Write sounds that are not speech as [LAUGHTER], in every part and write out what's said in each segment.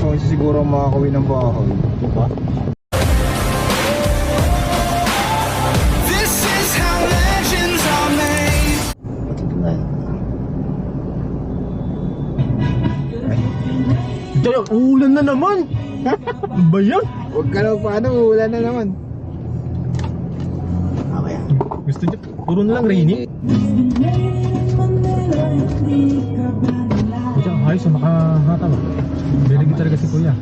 11 siguro makakawin ng bahay. Diba? This is how legends are made. Diyan, ulan na naman. Ano ba yan? Huwag ka na paano, ulan na naman. Okay. Gusto niya, puro na lang rainy. Diyan, ayos, makahata ba? Bilig talaga si kuya.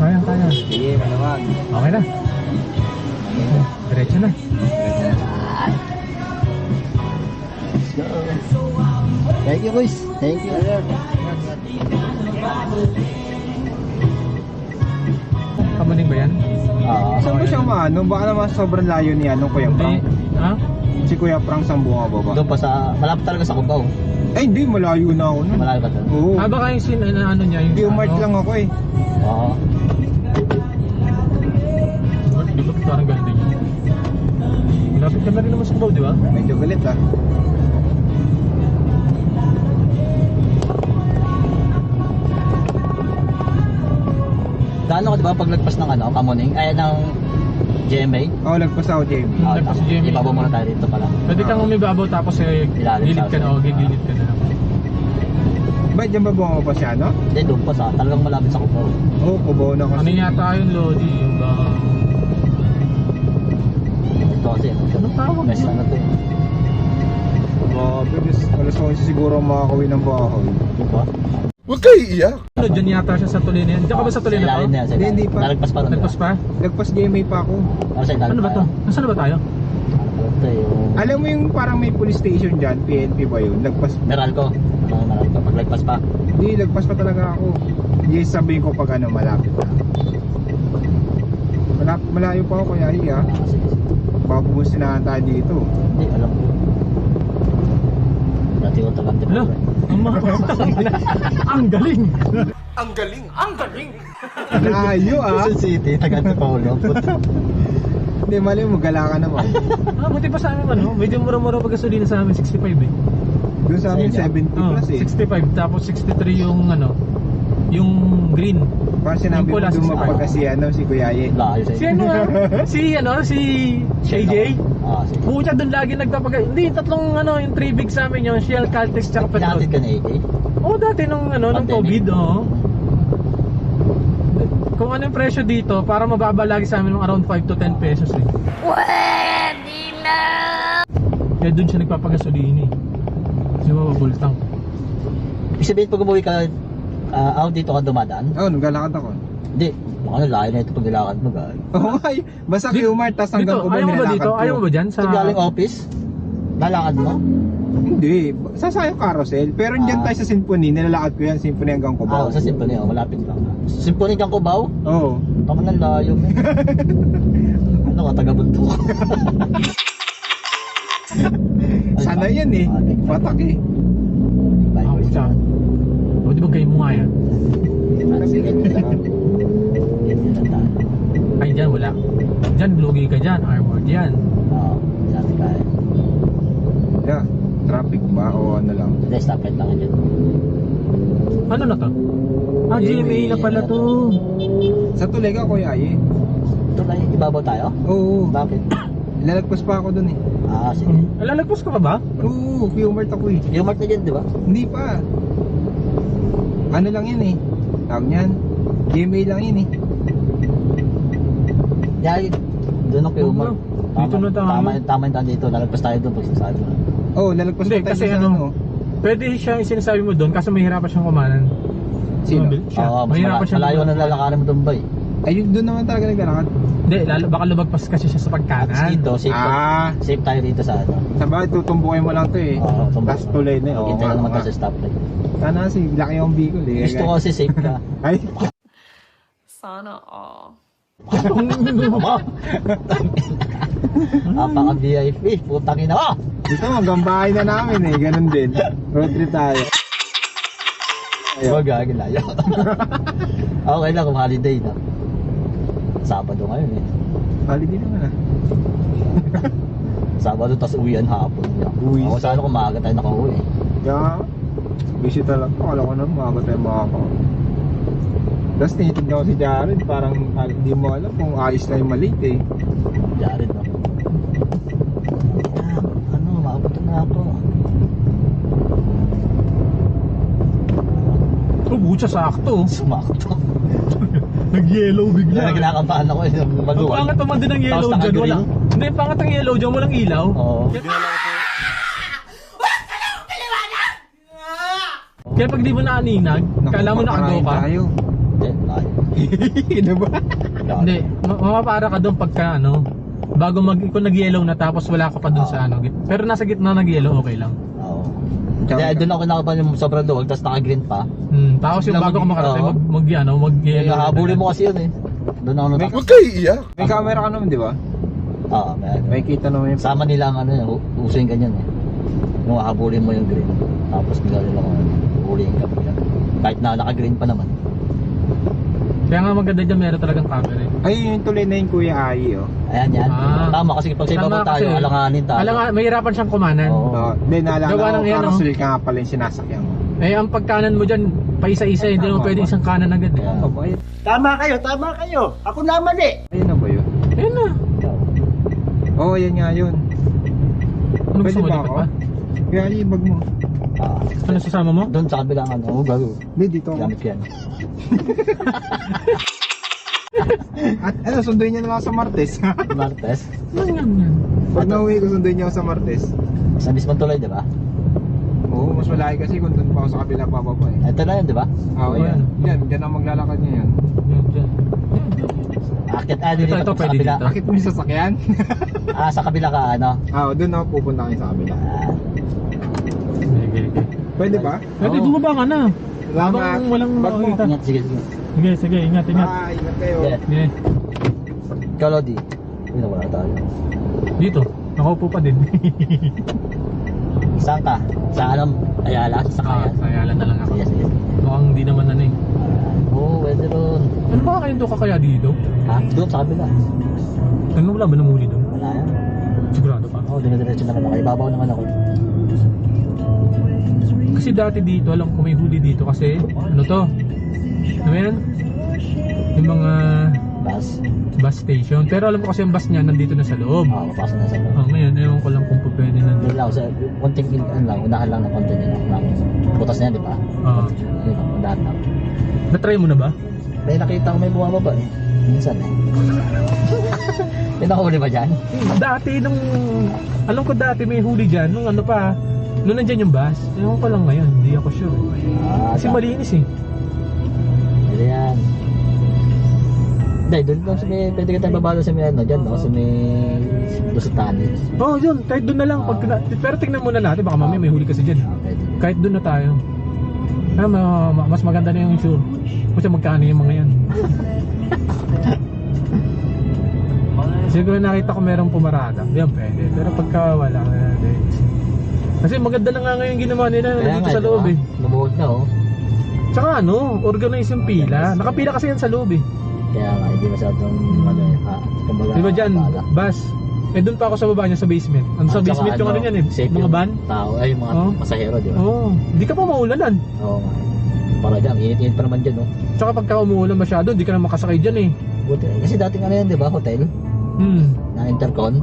Kaya, kaya. Sige, malamag. Okay na. Diretso na. Let's go. Thank you, boys. Thank you. Kamaning ba yan? Oo. Saan mo siya maano? Baka naman sobrang layo ni ano, Kuya Hindi. Frank. Ha? Si Kuya Frank sa bunga ba ba? Doon pa sa, malapit talaga sa Cubao. Ay hindi, malayo na ako nun. Malayo ka doon. Oo. Ah, baka yung sin, ano, ano niya, yung... Hindi, umart lang ako eh. Oo. Di ba parang ganun din yun? Malapit ka na rin naman sa Cubao, di ba? Medyo galit ah. Gaano ka diba paglagpas ng ano, Kamuning? Ay, ng GMA? Oo, lagpas ako, Jamie. Ah, Lagpas sa GMA. Ibabaw muna tayo dito pala. Pwede kang umibabaw tapos eh, Ilalim gilid ka na, o gigilid ka na lang. Ba, dyan ba bunga pa siya, no? Hindi, doon pa sa, talagang malapit sa Cubao. Oo, kubaw na Ano kasi. yata yung Lodi, yung ba... Ito kasi, Anong tawag Best yun? ano to eh. Grabe, bis, alas 11 siguro makakawin ng bahay. Diba? Huwag kayo iiyak. Ano, dyan yata siya sa tuloy na yan. Diyan ka ba sa tuloy na to? na Hindi, hindi pa. Nalagpas pa rin. Nagpas pa? Lagpas GMA pa ako. Ano sa Ano ba to? Nasaan na ba tayo? Ano to yung... Alam mo yung parang may police station dyan, PNP ba yun? Lagpas, Meralco. Ano, Meralco. Paglagpas pa. hindi, lagpas pa talaga ako. Yes, sabihin ko pag ano, malapit na. Malap, malayo pa ako, kuya Iya. Ah, sige, sige. Baka pumusinahan tayo dito. Hindi, alam ko. Dati ko tagang di mga... [LAUGHS] Ang galing! Ang galing. Ang galing. Layo ah! Quezon City, taga Antipolo. Hindi, mali mo, gala ka naman. Ah, buti pa sa amin ano, medyo mura-mura pag gasolina sa amin, 65 eh. Doon sa amin, Sa inyo? 70 Oh, plus eh. 65, tapos 63 yung ano, yung green. Parang sinabi Yung mo pula, dumapag 65. kasi ano, si Kuya Ye. Layo sa [LAUGHS] Si ano si ano, si AJ. Ah, sige. Pucha doon lagi nagpapag... Hindi, tatlong ano, yung 3 big sa amin, yung Shell, Caltex, tsaka Pinatid Petron. ka na AK? Oo, dati nung ano, nung Pandemic. COVID, oo. Kung ano yung presyo dito, para mababa lagi sa amin ng around 5 to 10 pesos eh. Pwede na! Kaya doon siya nagpapagasolina eh. Full tank. Ibig sabihin pag umuwi ka, ah, out dito ka dumadaan? Oo, oh, naglalakad ako. Hindi. Baka na layo na ito pag nilakad mo, guy. Oo, ay, basta Di- Qmart, tas hanggang Dito, ko ba ayaw mo ba dito? ko? Ayaw mo ba dyan? Sa... Pag galing office, lalakad mo? Hindi, sasayang carousel. Pero dyan Ah. tayo sa Symphony, nilalakad ko yan, Symphony hanggang Ah, Cubao. sa Symphony, oh, malapit lang. Symphony kang Cubao? Oo. Tama na layo, man. [LAUGHS] ano ka, taga-buntok? Sana yan eh. Patak eh. Bye, nga yan? Ay, dyan wala. Dyan, lugi ka dyan, armored yan. Oo, kaya. Yeah, traffic ba o ano lang? Hindi, stoplight lang yan. Ano na to? Ah, GMA na pala to. Sa Tulega, Kuya Ye. Ito na, ibabaw tayo? Oo, Bakit? lalagpas pa ako dun eh. Ah, sige. Lalagpas ka pa ba? Oo, Qmart ako eh. Yung mark na dyan, di ba? Hindi pa. Ano lang yan eh. Tawag niyan. GMA lang yan eh. Yan, doon ako yung mark. Dito na tayo. Tama, tama yung dito. Lalagpas tayo doon pag sinasabi mo. Oh, lalagpas Hindi, tayo kasi ano, ano. Pwede siya yung sinasabi mo doon kasi mahirapan siyang kumanan. Sino? Oo, mas mahirapan mala- siyang malayo na lalakarin mo doon ba eh. Ay, doon naman talaga naglalakad. Hindi, lalo, baka lumagpas kasi siya sa Tapos pagkanan. dito, safe, Ah, safe tayo dito sa ano. sabay, tutumbukin mo lang to eh. Oo, tumbo. Tapos tuloy na eh. Oo, Hintay nga, lang naman nga. tayo sa stoplight. Sana si laki yung Bicol eh. Gusto ko kasi safe ka. [LAUGHS] Ay, Sana all. [LAUGHS] Mama! Napaka VIP, putang ina mo! gusto mo, hanggang bahay na namin eh. Ganun din. Road trip tayo. Ayaw. Wag, layo. [LAUGHS] okay lang kung holiday na. Sabado ngayon eh. Holiday naman ah. [LAUGHS] Sabado tas uwian hapon. Uwi. Ako sana kung maaga tayo nakauwi. Kaya, busy talaga. Akala ko na maaga tayo makaka. Tapos tinitignan ko si Jared, parang ah, hindi mo alam kung ayos na yung maliit eh. Jared, no? Ah, ano, maabot na ako. Oh, butya sakto. [LAUGHS] Sumakto. Nag-yellow bigla. Kaya kinakabahan ako eh, yung Ang pangat naman din ng yellow Tapos dyan. naka-green. Wala. Hindi, pangat ang yellow dyan. Walang ilaw. Oo. Kaya pag di mo naaninag, kala mo nakagaw paparahin ka. tayo. [LAUGHS] Ano ba? Hindi, ma- mamapara ka doon pagka ano, bago mag, kung nag-yellow na tapos wala ka pa doon sa ano. Pero nasa gitna nag-yellow, okay lang. Kaya doon ako nakapan yung sobrang luwag, tapos naka-green pa. Hmm, tapos yung bago ka mag- makarating, mag, mag, ano, Eh, mag-yellow. habulin mo kasi yun eh. Doon ako natakot. Huwag kayo iiyak. May camera ka naman, di ba? Oo, may May kita naman yung... Sama nila ang ano yun, hu- uso yung ganyan eh. Yung habulin mo yung green. Tapos nila nila kung ano, huliin ka bigla. Kahit na naka-green pa naman. Kaya nga maganda dyan, meron talagang camera eh. Ay, yung tuloy na yung Kuya Ai, oh. Ayan yan. Ah. Tama kasi pag sa Tama ibaba tayo, kasi. alanganin tayo. Alam nga, mahirapan siyang kumanan. Oo. Oh, Hindi, naalala Gawa ko, ng yan, oh. carousel ka nga pala yung sinasakyan mo. Eh, ang pagkanan mo dyan, pa isa-isa, hindi mo Tama pwede ba? isang kanan agad eh. Ano ba yun? Tama kayo, tama kayo. Ako naman eh. Ayun na ba yun? Ayun na. Oo, oh, yan nga yun. Ano Pwede gusto mo, ba lipat ako? pa? Kuya bag mo. Ah, Ano sasama mo? doon sa kabilang ano, oh, gago. Hindi, dito ako. Gamit yan. [LAUGHS] At ano, sunduin niya na lang ako sa Martes. [LAUGHS] Martes. Yan. Pag nauwi ko, sunduin niya ako sa Martes. Sa mismong tuloy, di ba? Oo, mas malaki kasi kung doon pa ako sa kabila pababa eh. Ito na yun, di ba? Ah, Oo, yan. yan. Yan, dyan ang maglalakad niya yan. Akit, ah, dito, Ito, ito, sa pwede kabila. dito. Bakit mo yung sasakyan? Ah, sa kabila ka, ano? ah, doon ako pupunta kayo sa kabila. Ah. Pwede ba? Pwede, Oo. bumaba ka na. Salamat. Habang walang Bag mo. makakita. ingat, sige, sige. Sige, sige, ingat, ingat. Ah, ingat kayo. Yeah. Okay. Ikaw, Lodi. Uy, nawala tayo. Dito, nakaupo pa din. Saan ka? Sa anong Ayala? Sa ah, Sakayan? sayalan na lang ako. Sige, sige. Mukhang hindi naman ano eh. Oo, oh, pwede ron. Ano ba kayo ka kaya dito? Ha? Doon sa kabila. Ano wala ba namuli doon? Wala yan. Sigurado pa. Oo, oh, dinadiretso naman ako. Ibabaw naman ako. Kasi dati dito, alam ko may huli dito kasi ano to? Ano yan? Yung mga Bus. bus station. Pero alam ko kasi yung bus niya nandito na sa loob. Oo, oh, papasok na sa loob. Oh, ngayon, ewan ko lang kung pwede na Hindi lang sa konting in, ano lang, unahan lang ng konti nila. Butas na yan, di ba? Ah, Yun lang, unahan lang. na-try mo na ba? May nakita ko may bumababa eh. Minsan eh. [LAUGHS] may nakahuli ba dyan? Dati nung, alam ko dati may huli dyan, nung ano pa, nung nandyan yung bus. Ewan ko lang ngayon, hindi ako sure. Ah, Kasi malinis eh. Pwede yan. Hindi, doon doon sa may, pwede ka tayo babalo sa may ano, dyan, no? Sa may, doon sa. Oo, oh, yun, kahit doon na lang. Pag, Ah. pero tingnan muna natin, baka mamaya may huli kasi dyan. Ah, pwede. Kahit doon na tayo. Ah, ma- ma- mas maganda na yung sure. Kasi magkano yung mga yan. [LAUGHS] Siguro nakita ko merong pumarada. Yan pwede. Pero pagka wala, eh, Kasi maganda na nga ngayon ginawa nila Kaya dito nga, sa loob eh. Lumuhod na, oh. Tsaka ano, organize yung pila. Nakapila kasi yan sa loob eh. Kaya nga, hindi masyadong, ano eh, ha, kumbaga, Di ba dyan, bala. bus. Eh doon pa ako sa baba niya sa basement. Ano sa At saka basement yung ano ano, yan eh. safe Mga yung van. Tao, ay, yung mga Oo. pasahero, di ba? Oo. Oh, di ka pa maulanan. Oo nga. Para dyan, init-init pa naman dyan, no? Tsaka pagka umuulan masyado, di ka na makasakay dyan eh. Buti, kasi dating ano yan, di ba, hotel? Hmm. Na intercon.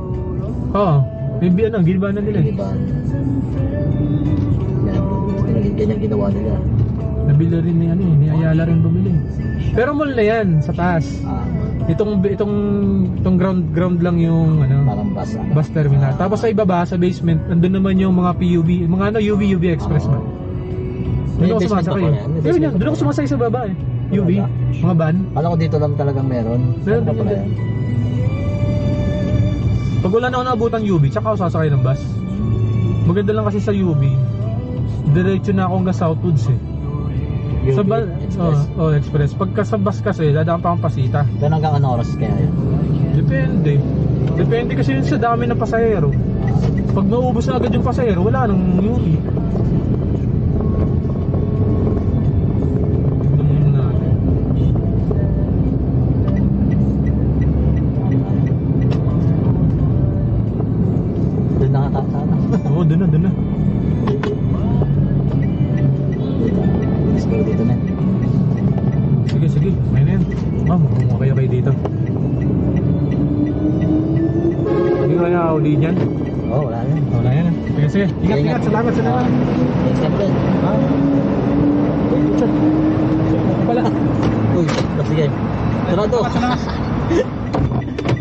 Oo. May bi- ano, gilba na nila eh. ba? Yan, ganyan, ginawa nila. Nabili rin ni ano eh, ni Ayala rin bumili. Pero mall na yan, sa taas. Ah, Itong itong itong ground ground lang yung ano, parang bus, ano? bus terminal. Tapos sa ibaba sa basement, nandun naman yung mga PUV, mga ano UV UV express ba. Doon ako sumasakay. Yun yan, doon ako sumasakay sa baba eh. UV, mga van. Alam ko dito lang talagang meron. Meron Ano din pala yan? Pag wala na ako naabutan UV, tsaka ako sasakay ng bus. Maganda lang kasi sa UV. Diretso na ako hanggang Southwoods eh. Sa ba Express. Oh, oh, express. Pagka sa bus kasi, dadaan pa akong pasita. Doon hanggang ano oras kaya yun? Depende. Depende kasi yun sa dami ng pasahero. Pag naubos na agad yung pasahero, wala nang UV. Doon na, doon na. Siguro dito na. Sige, sige, may na yan. Ma'am, kumuha kayo kayo dito. Hindi ko kaya uli dyan. Oo, oh, wala na. Wala yan. Sige, sige. Ingat, ingat. Salamat, salamat. Next time ulit. Ha? Uy, picture. Pala. Uy, sige. Sarado. [LAUGHS]